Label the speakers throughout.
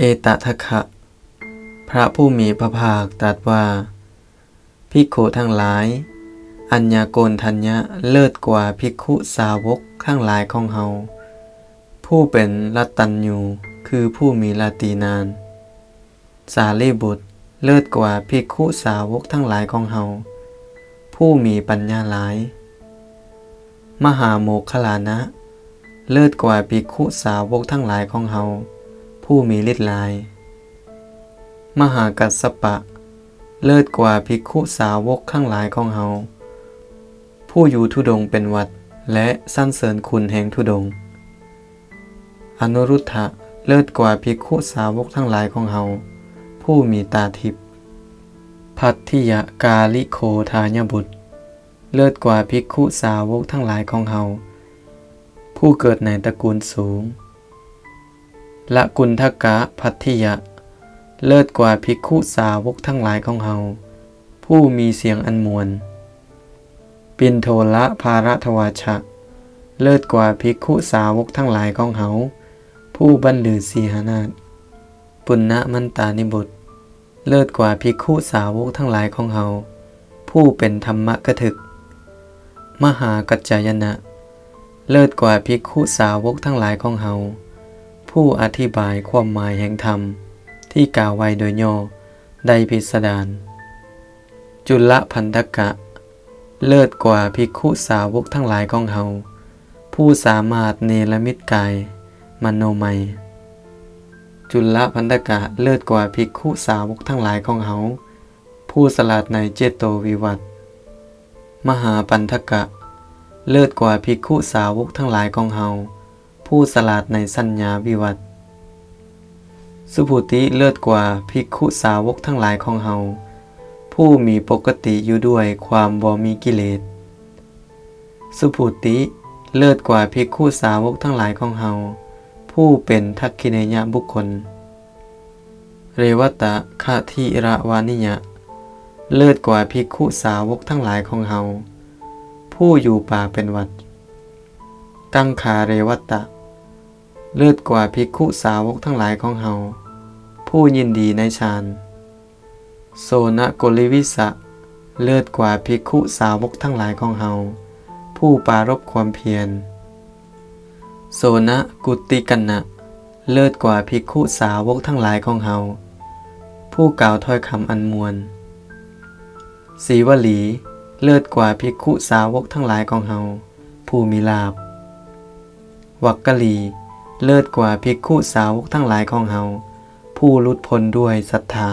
Speaker 1: เอตทะคะพระผู้มีพระภาคตรัสว่า ภิกขุทั้งหลาย อัญญาโกณทัญญะเลิศกว่าภิกขุสาวกทั้งหลายของเฮา ผู้เป็นรัตตัญญูคือผู้มีลาตีนาน สารีบุตรเลิศกว่าภิกขุสาวกทั้งหลายของเฮา ผู้มีปัญญาหลาย มหาโมคลานะ เลิศกว่าภิกขุสาวกทั้งหลายของเฮา ผู้มีฤทธิ์ลาย มหากัสสปะ เลิศกว่าภิกขุสาวกข้างหลายของเฮา ผู้อยู่ทุดงเป็นวัดและสรรเสริญคุณแห่งทุดง อนุรุทธะเลิศกว่าภิกขุสาวกทั้งหลายของเฮา ผู้มีตาทิพย์พัทธิยกาลิโคทายบุตร เลิศกว่าภิกขุสาวกทั้งหลายของเฮา ผู้เกิดในตระกูลสูง ละกุณทกะพัทธิยะ เลิศกว่าภิกขุสาวกทั้งหลายของเฮาผู้มีเสียงอันมวล ปินโทละภารัทวาชะ เลิศกว่าภิกขุสาวกทั้งหลายของเฮาผู้บรรลือสีหานาถปุณณมันตานิบุตร เลิศกว่าภิกขุสาวกทั้งหลายของเฮาผู้เป็นธรรมกถึก มหากัจจายนะ เลิศกว่าภิกขุสาวกทั้งหลายของเฮา ผู้อธิบายความหมายแห่งธรรม ที่กล่าวไว้โดยย่อได้พิสดารจุลพันธกะ เลิศกว่าภิกขุสาวกทั้งหลายของเฮาผู้สามารถเนรมิตกายมโนมัย จุลพันธกะเลิศกว่าภิกขุสาวกทั้งหลายของเฮาผู้สลัดในเจโตวิวัตมหาปันธกะ เลิศกว่าภิกขุสาวกทั้งหลายของเฮา ผู้สลัดในสัญญาวิวัตสุภูติเลิศกว่าภิกขุสาวกทั้งหลายของเฮาผู้มีปกติอยู่ด้วยความบ่มีกิเลส สุภูติเลิศกว่าภิกขุสาวกทั้งหลายของเฮาผู้เป็นทักขิเนยบุคคล เรวตะคาทิระวานิยะ เลิศกว่าภิกขุสาวกทั้งหลายของเฮาผู้อยู่ป่าเป็นวัด กังขาเรวตะ เลิศกว่าภิกขุสาวกทั้งหลายของเฮาผู้ยินดีในฌานโซนะโกลิวิสะ เลิศกว่าภิกขุสาวกทั้งหลายของเฮาผู้ปรารบความเพียรโซนะกุติกันนะเลิศกว่าภิกขุสาวกทั้งหลายของเฮาผู้กล่าวถ้อยคำอันมวลสีวลี เลิศกว่าภิกขุสาวกทั้งหลายของเฮาผู้มีลาบ วักกะลี เลิศกว่าภิกขุสาวกทั้งหลายของเฮาผู้ลุดพ้นด้วยศรัทธา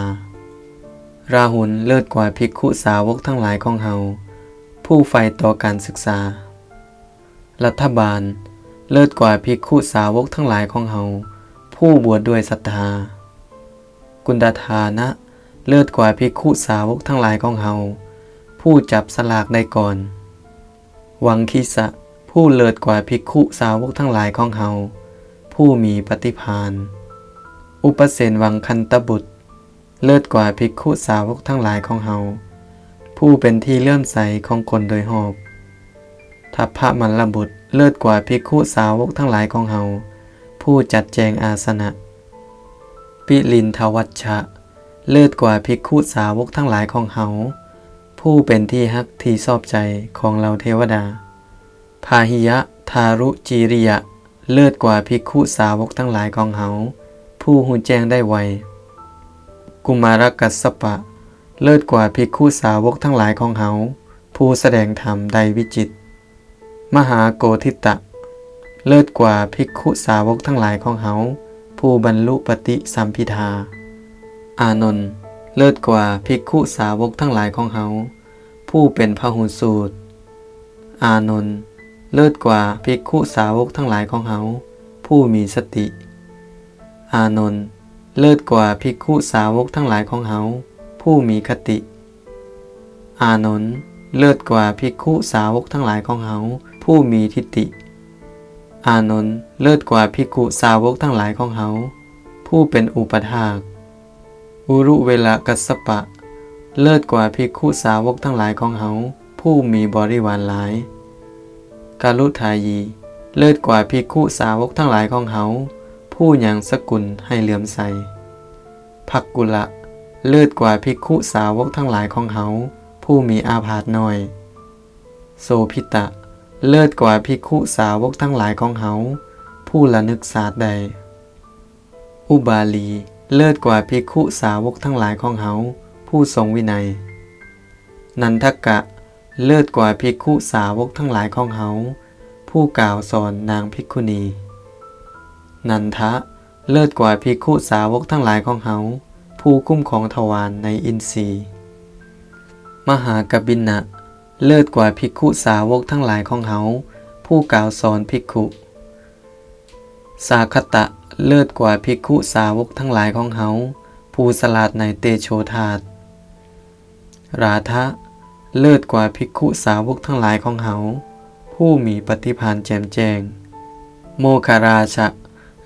Speaker 1: ราหุลเลิศกว่าภิกขุสาวกทั้งหลายของเฮาผู้ใฝ่ต่อการศึกษา รัฐบาล เลิศกว่าภิกขุสาวกทั้งหลายของเฮาผู้บวชดด้วยศรัทธา กุณฑทานะ เลิศกว่าภิกขุสาวกทั้งหลายของเฮาผู้จับสลากได้ก่อน วังคิสะ ผู้เลิศกว่าภิกขุสาวกทั้งหลายของเฮา ผู้มีปฏิภาณอุปเสนวังคันตบุตร เลิศกว่าภิกขุสาวกทั้งหลายของเฮาผู้เป็นที่เลื่อมใสของคนโดยหอบทัพพระมันลบุตรเลิศกว่าภิกขุสาวกทั้งหลายของเฮาผู้จัดแจงอาสนะ ปิลินทวัชชะ เลิศกว่าภิกขุสาวกทั้งหลายของเฮาผู้เป็นที่ฮักที่ชอบใจของเราเทวดา พาหิยะ ทารุจีริยะ เลิศกว่าภิกขุสาวกทั้งหลายของเฮาผู้หูแจ้งได้ไว กุมารกัสสปะ เลิศกว่าภิกขุสาวกทั้งหลายของเฮาผู้แสดงธรรมใดวิจิต มหาโกธิตะ เลิศกว่าภิกขุสาวกทั้งหลายของเฮาผู้บรรลุปฏิสัมพิทา อานนท์เลิศกว่าภิกขุสาวกทั้งหลายของเฮาผู้เป็นพหุสูตร อานนท์ เลิศกว่าภิกขุสาวกทั้งหลายของเฮาผู้มีสติ อานนท์เลิศกว่าภิกขุสาวกทั้งหลายของเฮาผู้มีคติ อานนท์เลิศกว่าภิกขุสาวกทั้งหลายของเฮาผู้มีทิฏฐิ อานนท์เลิศกว่าภิกขุสาวกทั้งหลายของเฮาผู้เป็นอุปถากอุรุเวลากัสสปะ เลิศกว่าภิกขุสาวกทั้งหลายของเฮาผู้มีบริวารหลาย กาลุทายี เลิศกว่าภิกขุสาวกทั้งหลายของเฮาผู้ยังสกุลให้เหลื่อมใสภักกุละ เลิศกว่าภิกขุสาวกทั้งหลายของเขาผู้มีอาพาธน้อย โสพิตะ เลิศกว่าภิกขุสาวกทั้งหลายของเขาผู้ละนึกศาสตร์ใด อุบาลี เลิศกว่าภิกขุสาวกทั้งหลายของเขาผู้ทรงวินัย นันทกะ เลิศกว่าภิกขุสาวกทั้งหลายของเขาผู้กล่าวสอนนางภิกขุณี นันทะ เลิศกว่าภิกขุสาวกทั้งหลายของเขาผู้คุ้มของทวารในอินทรีย์ มหากบินนะเลิศกว่าภิกขุสาวกทั้งหลายของเขาผู้กล่าวสอนภิกขุ สาคตะ เลิศกว่าภิกขุสาวกทั้งหลายของเขาผู้สลาดในเตโชธาตราทะ เลิศกว่าภิกขุสาวกทั้งหลายของเขา ผู้มีปฏิพานแจ่มแจ้ง โมคาราชะ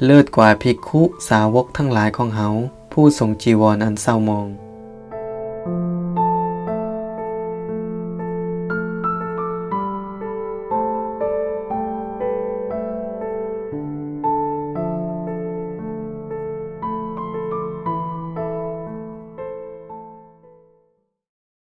Speaker 1: เลิศกว่าภิกขุสาวกทั้งหลายของเขา ผู้ทรงจีวรอันเศร้ามอง